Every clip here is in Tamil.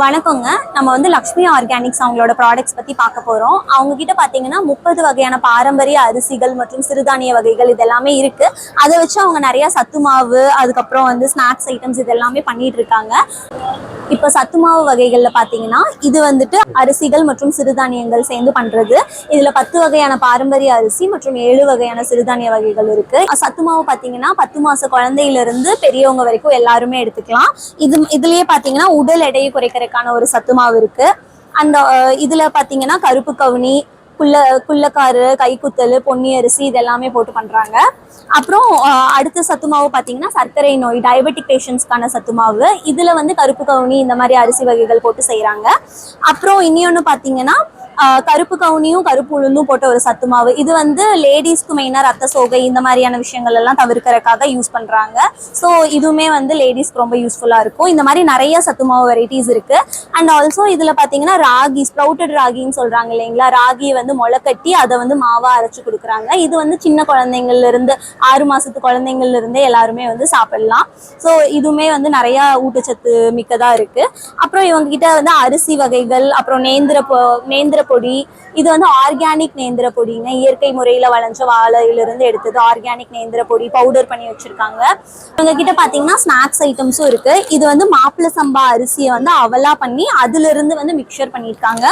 வணக்கங்க. நம்ம வந்து லக்ஷ்மி ஆர்கானிக்ஸ் அவங்களோட ப்ராடக்ட்ஸ் பற்றி பார்க்க போகிறோம் அவங்க கிட்ட பார்த்தீங்கன்னா முப்பது வகையான பாரம்பரிய அரிசிகள் மற்றும் சிறுதானிய வகைகள் இதெல்லாமே இருக்கு. அதை வச்சு அவங்க நிறைய சத்து மாவு அதுக்கப்புறம் வந்து ஸ்நாக்ஸ் ஐட்டம்ஸ் இதெல்லாமே பண்ணிட்டு இருக்காங்க. இப்போ சத்து மாவு வகைகளில் பார்த்தீங்கன்னா இது வந்துட்டு அரிசிகள் மற்றும் சிறுதானியங்கள் சேர்ந்து பண்ணுறது இதில் பத்து வகையான பாரம்பரிய அரிசி மற்றும் ஏழு வகையான சிறுதானிய வகைகள் இருக்கு. சத்து மாவு பார்த்தீங்கன்னா பத்து மாச குழந்தையிலிருந்து பெரியவங்க வரைக்கும் எல்லாருமே எடுத்துக்கலாம். இது இதுலயே பார்த்தீங்கன்னா உடல் எடையை குறைக்கிறதுக்கான ஒரு சத்து மாவு இருக்கு. அந்த இதில் இதுல பார்த்தீங்கன்னா கருப்பு கவுனி குள்ள குள்ளக்காரு கைக்குத்தல் பொன்னி அரிசி இதெல்லாமே போட்டு பண்ணுறாங்க அப்புறம் அடுத்த சத்து மாவு பார்த்தீங்கன்னா சர்க்கரை நோய் டயபெட்டிக் பேஷண்ட்ஸ்க்கான சத்து மாவு இதில் வந்து கருப்பு கவுனி இந்த மாதிரி அரிசி வகைகள் போட்டு செய்கிறாங்க அப்புறம் இன்னொன்று பார்த்தீங்கன்னா கருப்பு கவுனியும் கருப்பு உளுந்தும் போட்ட ஒரு சத்து மாவு இது வந்து லேடிஸ்க்கு மெயினாக ரத்த சோகை இந்த மாதிரியான விஷயங்கள் எல்லாம் தவிர்க்கறதுக்காக யூஸ் பண்ணுறாங்க ஸோ இதுவுமே வந்து லேடிஸ்க்கு ரொம்ப யூஸ்ஃபுல்லாக இருக்கும். இந்த மாதிரி நிறைய சத்து மாவு வெரைட்டிஸ் இருக்குது அண்ட் ஆல்சோ இதில் பார்த்தீங்கன்னா ராகி ஸ்ப்ரவுட்டட் ராகின்னு சொல்கிறாங்க இல்லைங்களா? ராகியை வந்து முளைக்கட்டி அதை வந்து மாவா அரைச்சு கொடுக்குறாங்க. இது வந்து சின்ன குழந்தைங்கள்ல இருந்து ஆறு மாசத்து குழந்தைங்கள்ல இருந்தே எல்லாருமே வந்து சாப்பிடலாம். ஸோ இதுவுமே வந்து நிறைய ஊட்டச்சத்து மிக்கதா இருக்கு. அப்புறம் இவங்க கிட்ட வந்து அரிசி வகைகள் அப்புறம் நேந்திர பொ நேந்திர பொடி இது வந்து ஆர்கானிக் நேந்திர பொடிங்க. இயற்கை முறையில் வளைஞ்ச வாழையிலிருந்து எடுத்தது ஆர்கானிக் நேந்திர பொடி பவுடர் பண்ணி வச்சிருக்காங்க. இவங்க கிட்ட பாத்தீங்கன்னா ஸ்நாக்ஸ் ஐட்டம்ஸும் இருக்கு. இது வந்து மாப்பிள சம்பா அரிசியை வந்து அவலா பண்ணி அதுல இருந்து வந்து மிக்சர் பண்ணியிருக்காங்க.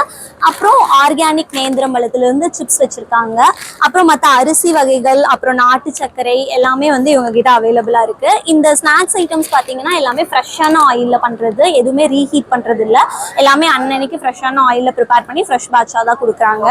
அப்புறம் ஆர்கானிக் நேந்திரம் இருந்து சிப்ஸ் வச்சிருக்காங்க. அப்புறம் மற்ற அரிசி வகைகள் அப்புறம் நாட்டு சர்க்கரை எல்லாமே வந்து இவங்க கிட்ட அவைலபிளா இருக்கு. இந்த ஸ்நாக்ஸ் ஐட்டம்ஸ் பாத்தீங்கன்னா எல்லாமே ஃப்ரெஷ்ஷான ஆயில்ல பண்றது எதுவுமே ரீஹீட் பண்றது இல்ல. எல்லாமே அன்னன்னைக்கு ஃப்ரெஷ்ஷான ஆயில்ல ப்ரிப்பேர் பண்ணி ஃப்ரெஷ் பேட்சா தான் கொடுக்குறாங்க.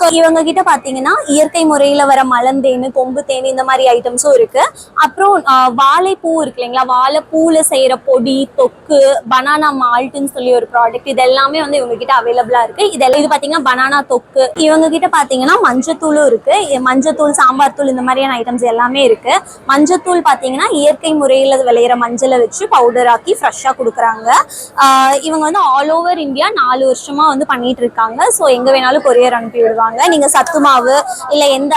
ஸோ இவங்க கிட்ட பாத்தீங்கன்னா இயற்கை முறையில வர மலந்தேன் கொம்பு தேன் இந்த மாதிரி ஐட்டம்ஸும் இருக்கு. அப்புறம் வாழைப்பூ இருக்கு இல்லைங்களா? வாழைப்பூல செய்யற பொடி தொக்கு பனானா மால்ட்டுன்னு சொல்லி ஒரு ப்ராடக்ட் இது எல்லாமே வந்து இவங்க கிட்ட அவைலபிளா இருக்கு. இதெல்லாம் இது பாத்தீங்கன்னா பனானா தொக்கு. இவங்க கிட்ட பார்த்தீங்கன்னா மஞ்சத்தூளும் இருக்கு. மஞ்சத்தூள் சாம்பார் தூள் இந்த மாதிரியான ஐட்டம்ஸ் எல்லாமே இருக்கு. மஞ்சத்தூள் பார்த்தீங்கன்னா இயற்கை முறையில் விளையிற மஞ்சளை வச்சு பவுடர் ஆக்கி ஃப்ரெஷ்ஷாக கொடுக்குறாங்க. இவங்க வந்து ஆல் ஓவர் இந்தியா நாலு வருஷமா வந்து பண்ணிட்டு இருக்காங்க. ஸோ எங்க வேணாலும் கொரியர் அனுப்பி விடுவாங்க. நீங்க சத்து மாவு இல்லை எந்த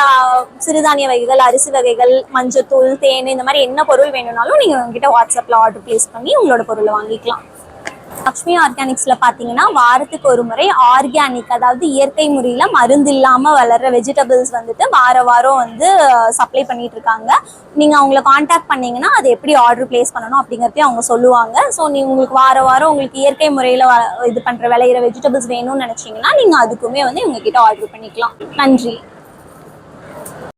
சிறுதானிய வகைகள் அரிசி வகைகள் மஞ்சத்தூள் தேன் இந்த மாதிரி என்ன பொருள் வேணும்னாலும் நீங்க உங்ககிட்ட வாட்ஸ்அப்ல ஆர்டர் பிளேஸ் பண்ணி உங்களோட பொருளை வாங்கிக்கலாம். லக்ஷ்மி ஆர்கானிக்ஸ்ல பாத்தீங்கன்னா வாரத்துக்கு ஒரு முறை ஆர்கானிக் அதாவது இயற்கை முறையில மருந்து இல்லாம வளர்ற வெஜிடபிள்ஸ் வந்துட்டு வார வாரம் வந்து சப்ளை பண்ணிட்டு இருக்காங்க நீங்க அவங்கள காண்டாக்ட் பண்ணீங்கன்னா அது எப்படி ஆர்டர் பிளேஸ் பண்ணணும் அப்படிங்கறதையும் அவங்க சொல்லுவாங்க. ஸோ நீ உங்களுக்கு வார வாரம் உங்களுக்கு இயற்கை முறையில இது பண்ற விளையிற வெஜிடபிள்ஸ் வேணும்னு நினைச்சீங்கன்னா நீங்க அதுக்குமே வந்து இவங்க கிட்ட ஆர்டர் பண்ணிக்கலாம். நன்றி.